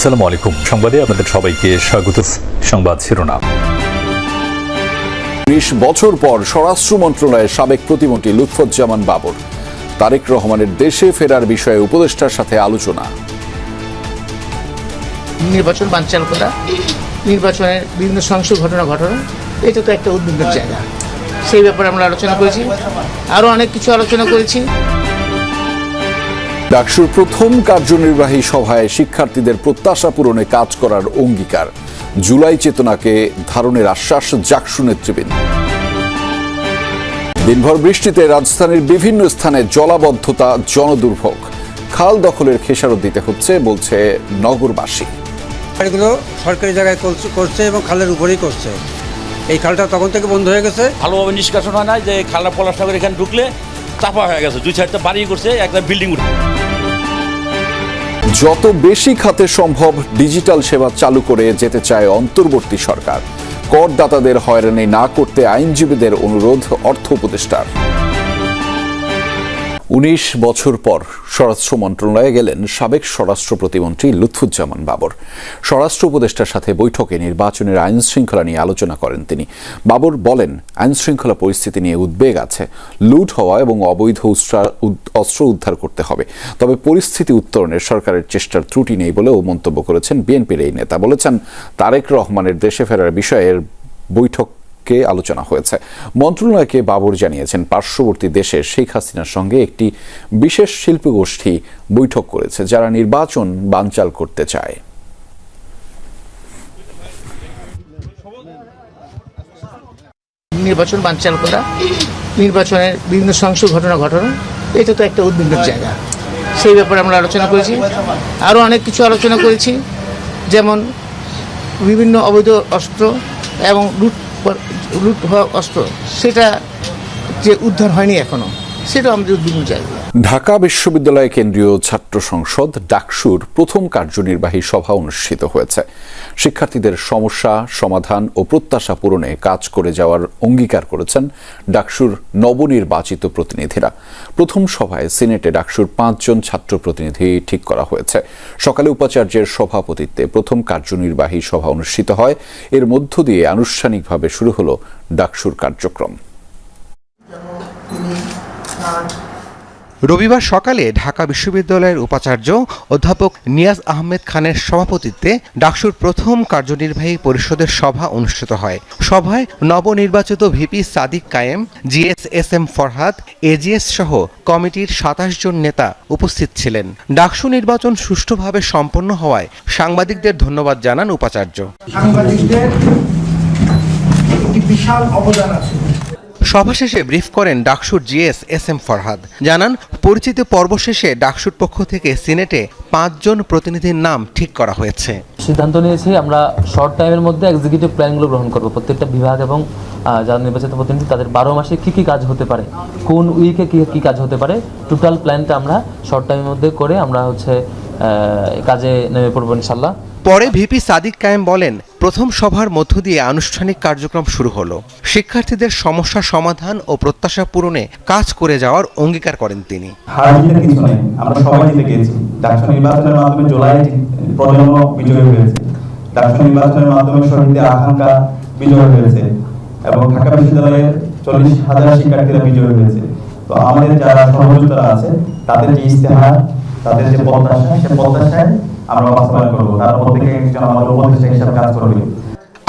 আসসালামু আলাইকুম। সংবাদে আপনাদের সবাইকে স্বাগত। সংবাদ শিরোনাম। ত্রিশ বছর পর স্বরাষ্ট্র মন্ত্রণালয়ের সাবেক প্রতিমন্ত্রী লুৎফুজ্জামান বাবর। তারেক রহমানের দেশে ফেরার বিষয়ে উপদেষ্টার সাথে আলোচনা। নির্বাচন বানচাল করা নির্বাচনের বিভিন্ন সহিংস ঘটনা ঘটনা এটা তো একটা উদ্বিগ্নের জায়গা। সেই ব্যাপারে আমরা আলোচনা করেছি। আরও অনেক কিছু আলোচনা করেছি। ডাকসুর প্রথম কার্যনির্বাহী সভায় শিক্ষার্থীদের প্রত্যাশা পূরণে কাজ করার অঙ্গীকার। জুলাই চেতনাকে ধারণের আশ্বাস জাকসু নেতৃবৃন্দ। দিনভর বৃষ্টিতে রাজধানীর বিভিন্ন স্থানে জলাবদ্ধতা জনদুর্ভোগ। খাল দখলের খেসারত দিতে হচ্ছে বলছে নগরবাসী। বাড়িগুলো সরকারি জায়গায় করছে- করছে এবং খালের উপরেই করছে। এই খালটা তখন থেকে বন্ধ হয়ে গেছে। ভালোভাবে নিষ্কাশন হয় না যে খালা পলাশনগর এখানে ঢুকলে চাপা হয়ে গেছে। দুই সাইডটা বাড়ি করছে একটা বিল্ডিং উঠে। যত বেশি খাতে সম্ভব ডিজিটাল সেবা চালু করে যেতে চায় অন্তর্বর্তী সরকার। করদাতাদের হয়রানি না করতে আইনজীবীদের অনুরোধ অর্থ উপদেষ্টার। উনিশ বছর পর স্বরাষ্ট্র মন্ত্রণালয়ে গেলেন সাবেক স্বরাষ্ট্র প্রতিমন্ত্রী লুৎফুজ্জামান বাবর। স্বরাষ্ট্র উপদেষ্টার সাথে বৈঠকে নির্বাচনের আইন শৃঙ্খলা নিয়ে আলোচনা করেন তিনি। বাবর বলেন আইন শৃঙ্খলা পরিস্থিতি নিয়ে উদ্বেগ আছে, লুট হওয়া এবং অবৈধ অস্ত্র উদ্ধার করতে হবে। তবে পরিস্থিতি উত্তরণের সরকারের চেষ্টার ত্রুটি নেই বলেও মন্তব্য করেছেন বিএনপির এই নেতা। বলেছেন, তারেক রহমানের দেশে ফেরার বিষয়ের বৈঠক কে আলোচনা হয়েছে। মন্ত্রণালয়কে বাবর জানিয়েছেন, পার্শ্ববর্তী দেশে শেখ হাসিনার সঙ্গে একটি বিশেষ শিল্পী গোষ্ঠী বৈঠক করেছে, যারা নির্বাচন বানচাল করতে চায়। নির্বাচন বানচাল করা, নির্বাচনের বিভিন্ন সহিংস ঘটনা ঘটনা, এটা তো একটা উদ্বিগ্নের জায়গা। সেই ব্যাপারে আমরা আলোচনা করেছি। আরও অনেক কিছু আলোচনা করেছি, যেমন বিভিন্ন অবৈধ অস্ত্র এবং লুট লুট হওয়া অস্ত্র সেটা যে উদ্ধার হয়নি এখনও সেটাও আমাদের উদ্বিগ্ন জায়গা ঢাকা বিশ্ববিদ্যালয় কেন্দ্রীয় ছাত্র সংসদ ডাকসুর প্রথম কার্যনির্বাহী সভা অনুষ্ঠিত হয়েছে। শিক্ষার্থীদের সমস্যা, সমাধান ও প্রত্যাশা পূরণে কাজ করে যাওয়ার অঙ্গীকার করেছেন ডাকসুর নবনির্বাচিত প্রতিনিধিরা। প্রথম সভায় সিনেটে ডাকসুর পাঁচজন ছাত্র প্রতিনিধি ঠিক করা হয়েছে। সকালে উপাচার্যের সভাপতিত্বে প্রথম কার্যনির্বাহী সভা অনুষ্ঠিত হয়। এর মধ্য দিয়ে আনুষ্ঠানিকভাবে শুরু হলো ডাকসুর কার্যক্রম। রবিবার সকালে ঢাকা বিশ্ববিদ্যালয়ের উপাচার্য অধ্যাপক নিয়াজ আহমেদ খানের সভাপতিত্বে ডাকসুর প্রথম কার্যনির্বাহী পরিষদের সভা অনুষ্ঠিত হয়। সভায় নবনির্বাচিত VP Sadiq Kayem GS S M Farhad, AGS সহ কমিটির সাতাশ জন নেতা উপস্থিত ছিলেন। ডাকসু নির্বাচন সুষ্ঠুভাবে সম্পন্ন হওয়ায় সাংবাদিকদের ধন্যবাদ জানান উপাচার্য। সাংবাদিকদের বিশাল অবদান আছে। সভা শেষে ব্রিফ করেন ডাকসুর জিএস এস এম ফরহাদ। জানান, পরিচিতি পর্ব শেষে ডাকসুর পক্ষ থেকে সিনেটে পাঁচজন প্রতিনিধির নাম ঠিক করা হয়েছে। সিদ্ধান্ত নিয়েছি, আমরা শর্ট টাইমের মধ্যে এক্সিকিউটিভ প্ল্যানগুলো গ্রহণ করব। প্রত্যেকটা বিভাগ এবং যারা নির্বাচিত প্রতিনিধি, তাদের বারো মাসে কী কী কাজ হতে পারে? কোন উইকে কী কী কাজ হতে পারে? টোটাল প্ল্যানটা আমরা শর্ট টাইমের মধ্যে করে আমরা হচ্ছে কাজে নেমে পড়ব ইনশাল্লাহ পরে ভিপি সাদিক কায়েম বলেন, প্রথম সভার মধ্য দিয়ে আনুষ্ঠানিক কার্যক্রম শুরু হলো। শিক্ষার্থীদের সমস্যা সমাধান ও প্রত্যাশা পূরণে কাজ করে যাওয়ার অঙ্গীকার করেন তিনি। এবং ঢাকা বিশ্ববিদ্যালয়ের চল্লিশ হাজার শিক্ষার্থীরা বিজয়ী হয়েছে। তো আমাদের যারা সহযোগিতা আছে, তাদের যে ইস্তেহার তাদের যে প্রত্যাশা সে প্রত্যাশায় আমরা বাস্তবায়ন করব। তার প্রত্যেকে একজন আমাদের উপদেষ্টা হিসাবে কাজ করবে।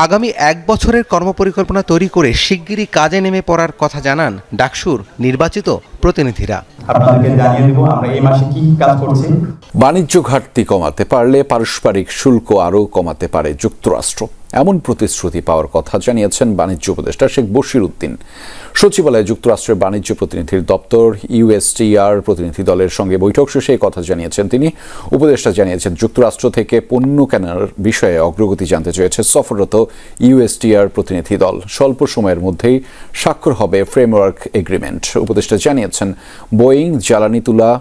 আগামী এক বছরের কর্মপরিকল্পনা তৈরি করে শিগগিরই কাজে নেমে পড়ার কথা জানান ডাকসুর নির্বাচিত প্রতিনিধিরা। আপনাদেরকে জানিয়ে দেবো আমরা এই মাসে কি কি কাজ করছি। বাণিজ্য ঘাটতি কমাতে পারলে পারস্পরিক শুল্ক আরও কমাতে পারে যুক্তরাষ্ট্র। এমন প্রতিশ্রুতি পাওয়ার কথা জানিয়েছেন বাণিজ্য উপদেষ্টা শেখ বশির উদ্দিন সচিবালয়ে যুক্তরাষ্ট্রের বাণিজ্য প্রতিনিধির দপ্তর ইউএসটিআর প্রতিনিধি দলের সঙ্গে বৈঠক শেষে কথা জানিয়েছেন তিনি। উপদেষ্টা জানিয়েছেন, যুক্তরাষ্ট্র থেকে পণ্য কেনার বিষয়ে অগ্রগতি জানতে চেয়েছে সফররত ইউএসটিআর প্রতিনিধি দল। স্বল্প সময়ের মধ্যেই স্বাক্ষর হবে ফ্রেমওয়ার্ক এগ্রিমেন্ট। উপদেষ্টা জানিয়েছেন, বোয়িং, জ্বালানি তুলা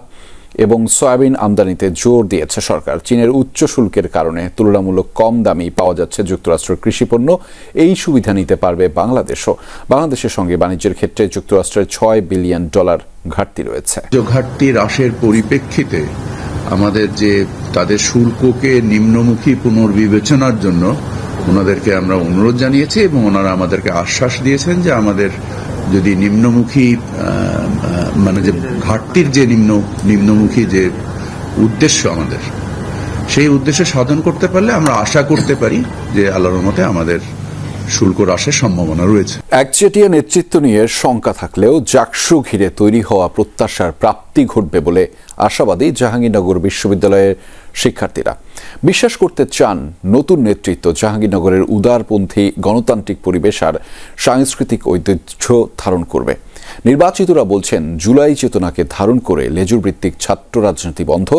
এবং সয়াবিন আমদানিতে জোর দিয়েছে সরকার। চীনের উচ্চ শুল্কের কারণে তুলনামূলক কম দামি পাওয়া যাচ্ছে যুক্তরাষ্ট্রের কৃষিপণ্য এই সুবিধা নিতে পারবে বাংলাদেশও। বাংলাদেশের সঙ্গে বাণিজ্যের ক্ষেত্রে যুক্তরাষ্ট্রের ছয় বিলিয়ন ডলার ঘাটতি রয়েছে। ঘাটতি হ্রাসের পরিপ্রেক্ষিতে আমাদের যে তাদের শুল্ককে নিম্নমুখী পুনর্বিবেচনার জন্য ওনাদেরকে আমরা অনুরোধ জানিয়েছি এবং ওনারা আমাদেরকে আশ্বাস দিয়েছেন যে আমাদের যদি নিম্নমুখী মানে যে ঘাটতির যে নিম্ন, নিম্নমুখী যে উদ্দেশ্য আমাদের, সেই উদ্দেশ্য সাধন করতে পারলে আমরা আশা করতে পারি যে আল্লাহর মতে আমাদের শুল্ক হ্রাসের সম্ভাবনা রয়েছে। একচেটিয়া নেতৃত্ব নিয়ে শঙ্কা থাকলেও জাকসু ঘিরে তৈরি হওয়া প্রত্যাশার প্রাপ্তি ঘটবে বলে আশাবাদী জাহাঙ্গীরনগর বিশ্ববিদ্যালয়ের শিক্ষার্থীরা। বিশ্বাস করতে চান নতুন নেতৃত্ব জাহাঙ্গীরনগরের উদারপন্থী গণতান্ত্রিক পরিবেশ আর সাংস্কৃতিক ঐতিহ্য ধারণ করবে। নির্বাচিতরা বলছেন, জুলাই চেতনাকে ধারণ করে লেজুর ভিত্তিক ছাত্র রাজনীতি বন্ধ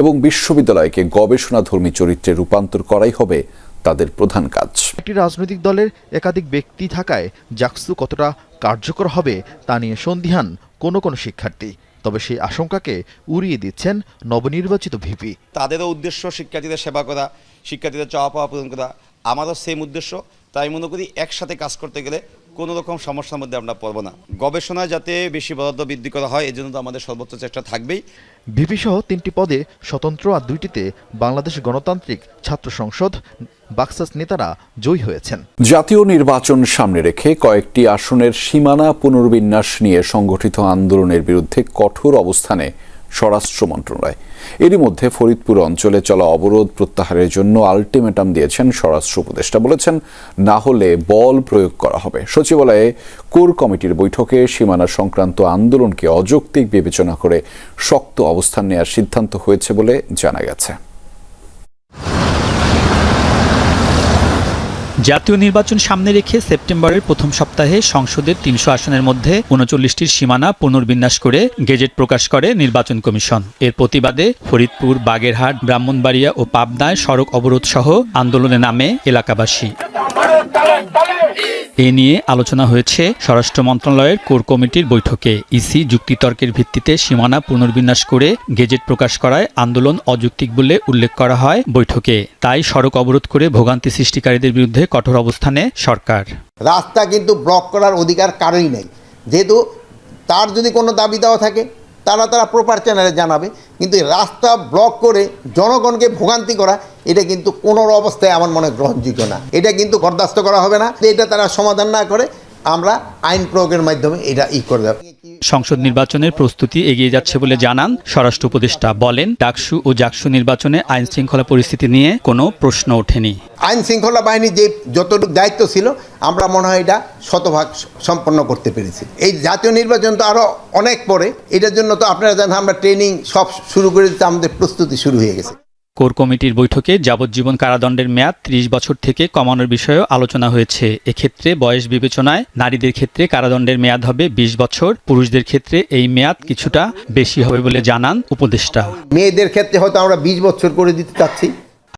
এবং বিশ্ববিদ্যালয়কে গবেষণাধর্মী চরিত্রে রূপান্তর করাই হবে তাদের প্রধান কাজ। একটি রাজনৈতিক দলের একাধিক ব্যক্তি থাকায় জাকসু কতটা কার্যকর হবে তা নিয়ে সন্দিহান কোনো কোনো শিক্ষার্থী। তবে সেই আশঙ্কাকে উড়িয়ে দিচ্ছেন নবনির্বাচিত ভিপি। তাদেরও উদ্দেশ্য শিক্ষার্থীদের সেবা করা শিক্ষার্থীদের চাওয়া পাওয়া পূরণ করা আমারও সেম উদ্দেশ্য। তাই মনে করি একসাথে কাজ করতে গেলে কোনো রকম সমস্যার মধ্যে আমরা পড়ব না। গবেষণায় যাতে বেশি বরাদ্দ বৃদ্ধি করা হয় এই জন্য তো আমাদের সর্বোচ্চ চেষ্টা থাকবেই। ভিপি সহ তিনটি পদে স্বতন্ত্র আর দুইটিতে বাংলাদেশ গণতান্ত্রিক ছাত্র সংসদ বাক্সাস নেতারা জয়ী হয়েছেন। জাতীয় নির্বাচন সামনে রেখে কয়েকটি আসনের সীমানা পুনর্বিন্যাস নিয়ে সংগঠিত আন্দোলনের বিরুদ্ধে কঠোর অবস্থানে স্বরাষ্ট্র মন্ত্রণালয়। এরই মধ্যে ফরিদপুর অঞ্চলে চলা অবরোধ প্রত্যাহারের জন্য আলটিমেটাম দিয়েছেন স্বরাষ্ট্র উপদেষ্টা। বলেছেন, না হলে বল প্রয়োগ করা হবে। সচিবালয়ে কোর কমিটির বৈঠকে সীমানা সংক্রান্ত আন্দোলনকে অযৌক্তিক বিবেচনা করে শক্ত অবস্থান নেওয়ার সিদ্ধান্ত হয়েছে বলে জানা গেছে। জাতীয় নির্বাচন সামনে রেখে সেপ্টেম্বরের প্রথম সপ্তাহে সংসদের তিনশো আসনের মধ্যে উনচল্লিশটির সীমানা পুনর্বিন্যাস করে গেজেট প্রকাশ করে নির্বাচন কমিশন। এর প্রতিবাদে ফরিদপুর, বাগেরহাট, ব্রাহ্মণবাড়িয়া ও পাবনায় সড়ক অবরোধ সহ আন্দোলনে নামে এলাকাবাসী। এ নিয়ে আলোচনা হয়েছে স্বরাষ্ট্র মন্ত্রণালয়ের কোর কমিটির বৈঠকে। ইসি যুক্তিতর্কের ভিত্তিতে সীমানা পুনর্বিন্যাস করে গেজেট প্রকাশ করায় আন্দোলন অযৌক্তিক বলে উল্লেখ করা হয় বৈঠকে। তাই সড়ক অবরোধ করে ভোগান্তি সৃষ্টিকারীদের বিরুদ্ধে কঠোর অবস্থানে সরকার। রাস্তা কিন্তু ব্লক করার অধিকার কারোই নেই। যেহেতু তার যদি কোনো দাবি দেওয়া থাকে তারা তারা প্রপার চ্যানেলে জানাবে। কিন্তু রাস্তা ব্লক করে জনগণকে ভোগান্তি করা, এটা কিন্তু কোনো অবস্থায় আমার মনে গ্রহণযোগ্য না। এটা কিন্তু বরদাস্ত করা হবে না। এটা তারা সমাধান না করে, আমরা আইন প্রয়োগের মাধ্যমে এটা ই করে দেবো। সংসদ নির্বাচনের প্রস্তুতি এগিয়ে যাচ্ছে বলে জানান স্বরাষ্ট্র উপদেষ্টা। বলেন, ডাকসু ও জাকসু নির্বাচনে আইন শৃঙ্খলা পরিস্থিতি নিয়ে কোনো প্রশ্ন ওঠেনি। আইন শৃঙ্খলা বাহিনীর যে যতটুকু দায়িত্ব ছিল, আমরা মনে হয় এটা শতভাগ সম্পন্ন করতে পেরেছি। এই জাতীয় নির্বাচন তো আরও অনেক পরে, এটার জন্য তো আপনারা জানেন আমরা ট্রেনিং সব শুরু করে দিতে আমাদের প্রস্তুতি শুরু হয়ে গেছে। কোর কমিটির বৈঠকে যাবজ্জীবন কারাদণ্ডের মেয়াদ ত্রিশ বছর থেকে কমানোর বিষয়েও আলোচনা হয়েছে। এক্ষেত্রে বয়স বিবেচনায় নারীদের ক্ষেত্রে কারাদণ্ডের মেয়াদ হবে ২০ বছর, পুরুষদের ক্ষেত্রে এই মেয়াদ কিছুটা বেশি হবে বলে জানান উপদেষ্টা। মেয়েদের ক্ষেত্রে হয়তো আমরা বিশ বছর করে দিতে চাচ্ছি।